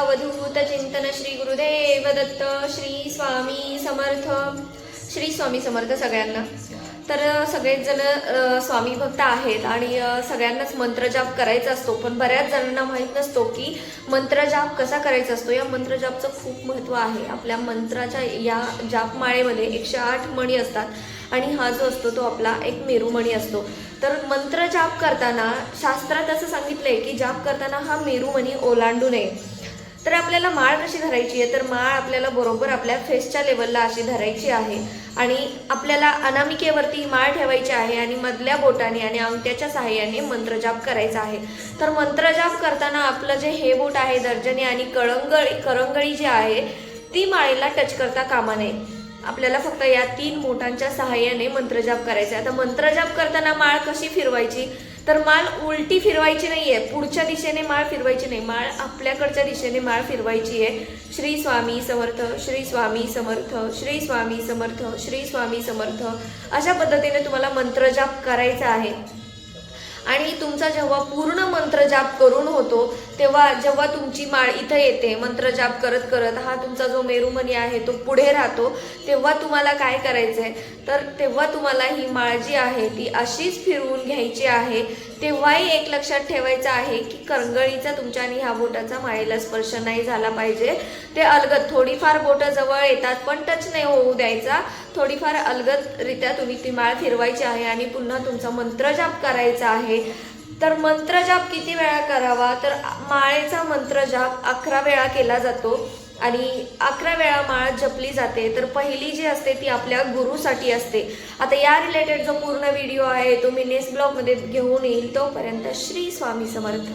अवधूत चिंतन श्री गुरुदेव दत्त श्री स्वामी समर्थ श्री स्वामी समर्थ सगळ्यांना. तर सगळेच जण स्वामी भक्त आहेत आणि सगळ्यांनाच मंत्रजाप करायचा असतो. पण बऱ्याच जणांना माहीत नसतो की मंत्रजाप कसा करायचा असतो. या मंत्रजापचं खूप महत्त्व आहे. आपल्या मंत्राच्या या जापमाळेमध्ये एकशे आठ मणी असतात आणि हा जो असतो तो आपला एक मेरुमणी असतो. तर मंत्रजाप करताना शास्त्रात असं सांगितलंय की जाप करताना हा मेरुमणी ओलांडू नये. तर आपल्याला माळ कशी धरायची आहे? तर माळ आपल्याला बरोबर आपल्या फेसच्या लेवलला अशी धरायची आहे. आणि आपल्याला अनामिकेवरती माळ ठेवायची आहे आणि मधल्या बोटाने आणि अंगठ्याच्या सहाय्याने मंत्रजाप करायचा आहे. तर मंत्रजाप करताना आपलं जे हे बोट आहे दर्जनी आणि कळंगळी करंगळी जी आहे ती माळेला टच करता कामा नये. आपल्याला फक्त या तीन मोठांच्या सहाय्याने मंत्रजाप करायचा आहे आता मंत्रजाप करताना माळ कशी फिरवायची? तर माळ उलटी फिरवायची नाहीये. पुढच्या दिशेने माळ फिरवायची नाही. माळ आपल्याकडच्या दिशेने माळ फिरवायची आहे. श्री स्वामी समर्थ श्री स्वामी समर्थ श्री स्वामी समर्थ श्री स्वामी समर्थ अशा पद्धतीने तुम्हाला मंत्रजाप करायचा आहे. आणि तुमचा जेव्हा पूर्ण मंत्रजाप करून होतो तेव्हा जेव्हा तुमची माळ इथं येते मंत्रजाप करत करत हा तुमचा जो मेरुमणी आहे तो पुढे राहतो तेव्हा तुम्हाला काय करायचं आहे तर तेव्हा तुम्हाला ही माळ जी आहे ती अशीच फिरवून घ्यायची आहे. तेव्हाही एक लक्षात ठेवायचं आहे की करंगळीचा तुमच्या आणि ह्या बोटाचा माळेला स्पर्श नाही झाला पाहिजे. ते अलगद थोडीफार बोटं जवळ येतात पण टच नाही होऊ द्यायचा. थोडीफार अलगदरित्या तुम्ही ती माळ फिरवायची आहे आणि पुन्हा तुमचा मंत्रजाप करायचा आहे. तर मंत्रजाप किती वेळा करावा? तर माळेचा मंत्रजाप अकरा वेळा केला जातो आणि अकरा वेळा माळ जपली जाते. तर पहिली जी असते ती आपल्या गुरुसाठी असते. आता या रिलेटेड जो पूर्ण व्हिडिओ आहे तो मी नेक्स्ट ब्लॉगमध्ये घेऊन येईल. तोपर्यंत श्री स्वामी समर्थ.